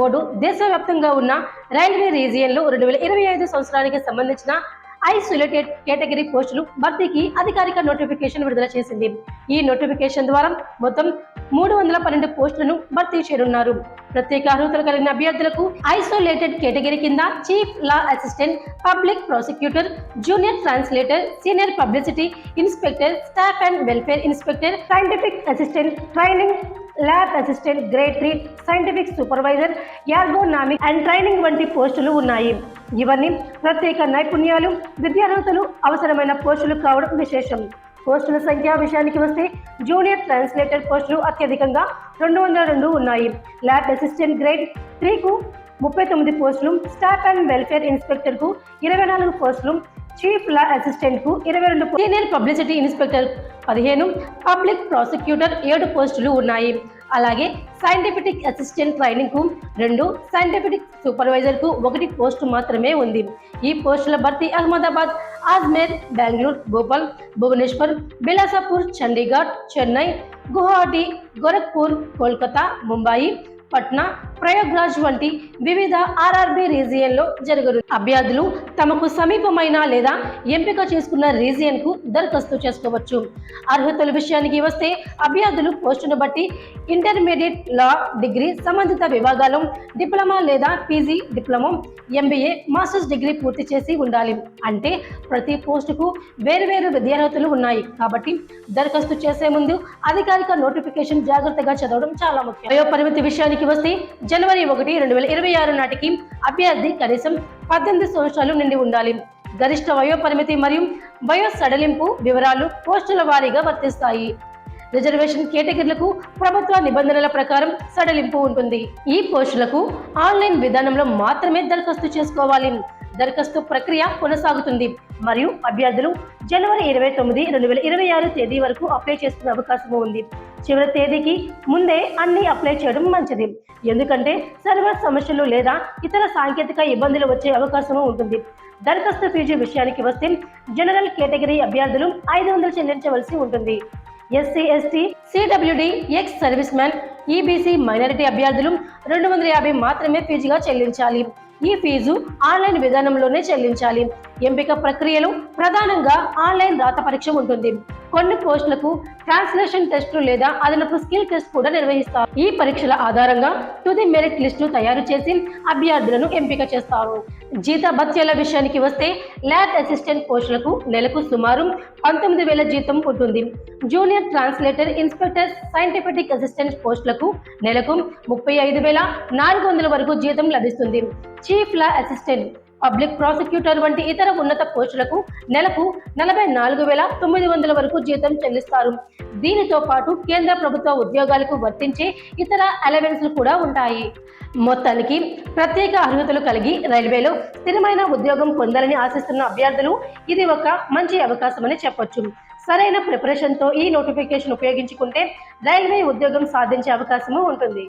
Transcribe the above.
Board దేశవ్యాప్తంగా ఉన్న railway రీజియన్లో రెండు వేల ఇరవై ఐదు సంవత్సరానికి సంబంధించిన ఐసోలేటెడ్ కేటగిరీ పోస్టులు భర్తీకి అధికారిక నోటిఫికేషన్ విడుదల చేసింది. ఈ నోటిఫికేషన్ ద్వారా మొత్తం మూడు వందల పన్నెండు పోస్టులను భర్తీ చేయనున్నారు. ప్రత్యేక అర్హతలు కలిగిన అభ్యర్థులకు ఐసోలేటెడ్ కేటగిరీ కింద chief law assistant public prosecutor junior translator senior publicity inspector staff and welfare inspector scientific assistant training lab assistant grade three scientific supervisor ergonomic and training వంటి పోస్టులు ఉన్నాయి. ఇవన్నీ ప్రత్యేక నైపుణ్యాలు విద్యార్హతలు అవసరమైన పోస్టులు కావడం విశేషం. పోస్టుల సంఖ్య విషయానికి వస్తే జూనియర్ ట్రాన్స్లేటర్ పోస్టులు అత్యధికంగా రెండు వందల రెండు ఉన్నాయి. ల్యాబ్ అసిస్టెంట్ గ్రేడ్ త్రీకు ముప్పై తొమ్మిది పోస్టులు స్టాఫ్ అండ్ వెల్ఫేర్ ఇన్స్పెక్టర్కు ఇరవై నాలుగు పోస్టులు చీఫ్ లా అసిస్టెంట్కు ఇరవై రెండు సీనియర్ పబ్లిసిటీ ఇన్స్పెక్టర్ పదిహేను పబ్లిక్ ప్రాసిక్యూటర్ ఏడు పోస్టులు ఉన్నాయి. అలాగే సైంటిఫిక్ అసిస్టెంట్ ట్రైనింగ్కు రెండు సైంటిఫిక్ సూపర్వైజర్కు ఒకటి పోస్టు మాత్రమే ఉంది. ఈ పోస్టుల భర్తీ అహ్మదాబాద్ అజ్మేర్ బెంగళూరు భోపాల్ భువనేశ్వర్ బిలాసపూర్ చండీగఢ్ చెన్నై గువాహటి గోరఖ్పూర్ కోల్కతా ముంబాయి పట్నా ప్రయాగ్రాజ్ వంటి వివిధ ఆర్ఆర్బి రీజియన్లో జరగను అభ్యర్థులు తమకు సమీపమైన లేదా ఎంపిక చేసుకున్న రీజియన్కు దరఖాస్తు చేసుకోవచ్చు. అర్హతల విషయానికి వస్తే అభ్యర్థులు పోస్టును బట్టి ఇంటర్మీడియట్ లా డిగ్రీ సంబంధిత విభాగాలు డిప్లొమా లేదా PG diploma MBA masters degree పూర్తి చేసి ఉండాలి. అంటే ప్రతి పోస్టుకు వేరువేరు విద్యార్హతలు ఉన్నాయి. కాబట్టి దరఖాస్తు చేసే ముందు అధికారిక నోటిఫికేషన్ జాగ్రత్తగా చదవడం చాలా ముఖ్యం. వయోపరిమితి విషయానికి వస్తే జనవరి ఒకటి రెండు వేల ఇరవై ఆరు నాటికి అభ్యర్థి కనీసం పద్దెనిమిది సంవత్సరాలు నిండి ఉండాలి. గరిష్ట వయోపరిమితి మరియు వయో సడలింపు వివరాలు పోస్టుల వారీగా వర్తిస్తాయి. రిజర్వేషన్ కేటగిరీలకు ప్రభుత్వ నిబంధనల ప్రకారం సడలింపు ఉంటుంది. ఈ పోస్టులకు ఆన్లైన్ విధానంలో మాత్రమే దరఖాస్తు చేసుకోవాలి. దరఖాస్తు ప్రక్రియ కొనసాగుతుంది. మరియు అభ్యర్థులు జనవరి ఇరవై తొమ్మిది రెండు వేల ఇరవై ఆరు తేదీ వరకు అప్లై చేసుకునే అవకాశం ఉంది. చివరి తేదీకి ముందే అన్ని అప్లై చేయడం మంచిది. ఎందుకంటే సర్వర్ సమస్యలు లేదా ఇతర సాంకేతిక ఇబ్బందులు వచ్చే అవకాశం ఉంటుంది. దరఖాస్తు ఫీజు విషయానికి వస్తే జనరల్ కేటగిరీ అభ్యర్థులు ఐదు వందలు చెల్లించవలసి ఉంటుంది. SC ST CWD ex serviceman EBC minority అభ్యర్థులు రెండు వందల యాభై మాత్రమే ఫీజుగా చెల్లించాలి. ఈ ఫీజు ఆన్లైన్ విధానంలోనే చెల్లించాలి. ఎంపిక ప్రక్రియలో ప్రధానంగా ఆన్లైన్ రాత పరీక్ష ఉంటుంది. కొన్ని పోస్టులకు ట్రాన్స్లేషన్ టెస్టులు లేదా అదనపు స్కిల్ టెస్ట్ కూడా నిర్వహిస్తారు. ఈ పరీక్షల ఆధారంగా తుది మెరిట్ లిస్టును తయారు చేసి అభ్యర్థులను ఎంపిక చేస్తారు. జీత భత్యాల విషయానికి వస్తే ల్యాబ్ అసిస్టెంట్ పోస్టులకు నెలకు సుమారు పంతొమ్మిది వేల జీతం ఉంటుంది. Junior translator inspector scientific assistant పోస్టులకు నెలకు ముప్పై ఐదు వేల నాలుగు వందల వరకు జీతం లభిస్తుంది. Chief law assistant public prosecutor వంటి ఇతర ఉన్నత పోస్టులకు నెలకు నలభై నాలుగు వేల తొమ్మిది వందల వరకు జీతం చెల్లిస్తారు. దీనితో పాటు కేంద్ర ప్రభుత్వ ఉద్యోగాలకు వర్తించే ఇతర అలవెన్స్లు కూడా ఉంటాయి. మొత్తానికి ప్రత్యేక అర్హతలు కలిగి రైల్వేలో స్థిరమైన ఉద్యోగం పొందాలని ఆశిస్తున్న అభ్యర్థులు ఇది ఒక మంచి అవకాశమని చెప్పొచ్చు. సరైన ప్రిపరేషన్తో ఈ నోటిఫికేషన్ ఉపయోగించుకుంటే రైల్వే ఉద్యోగం సాధించే అవకాశము ఉంటుంది.